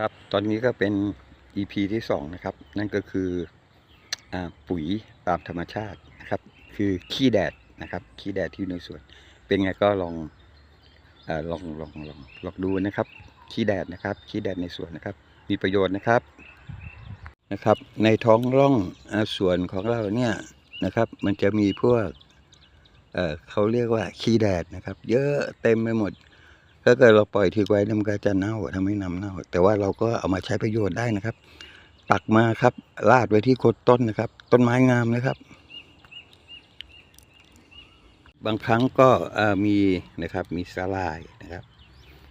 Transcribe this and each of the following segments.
ครับตอนนี้ก็เป็น EP ที่สองนะครับ นั่นก็คืออปุ๋ยตามธรรมชาตินะครับ คือขี้แดดนะครับขี้แดดที่อยู่ในสวนเป็นไงก็ลองอลองลองลองลองดูนะครับขี้แดดนะครับขี้แดดในสวนนะครับ มีประโยชน์นะครับนะครับ ในท้องร่องอสวนของเราเนี่ยนะครับ มันจะมีพวกเเขาเรียกว่าขี้แดดนะครับ เยอะเต็มไปหมด ถ้าเกิดเราปล่อยทิ้งไว้มันก็จะเน่าทำให้น้ำเน่า แต่ว่าเราก็เอามาใช้ประโยชน์ได้นะครับปักมาครับลาดไว้ที่โคนต้นนะครับ ต้นไม้งามนะครับ บางครั้งก็มีนะครับมีสาลายนะครับ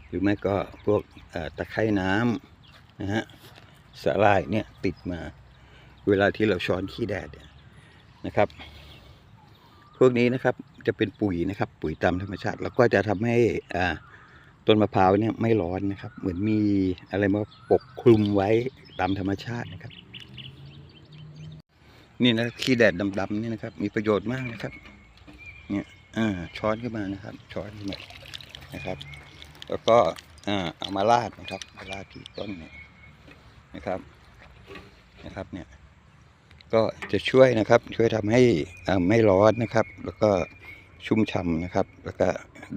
หรือไม่ก็พวกตะไคร่น้ำนะฮะสาลายเนี่ยติดมา เวลาที่เราช้อนขี้แดดเนี่ยนะครับ พวกนี้นะครับจะเป็นปุ๋ยนะครับ ปุ๋ยตามธรรมชาติ แล้วก็จะทำให้อ่า ต้นมะพร้าวเนี่ยไม่ร้อนนะครับ เหมือนมีอะไรมาปกคลุมไว้ตามธรรมชาตินะครับ นี่นะขี้แดดดำๆนี่นะครับ มีประโยชน์มากนะครับ เนี่ยอ่าช้อนขึ้นมานะครับ ช้อนขึ้นมานะครับ แล้วก็อ่าเอามาราดนะครับมาราดที่ต้นเนี่ยนะครับนะครับเนี่ยก็จะช่วยนะครับ ช่วยทำให้อ่าไม่ร้อนนะครับ แล้วก็ชุ่มฉ่ำนะครับ แล้วก็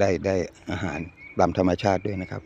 ได้ได้อาหาร ตามธรรมชาติด้วยนะครับ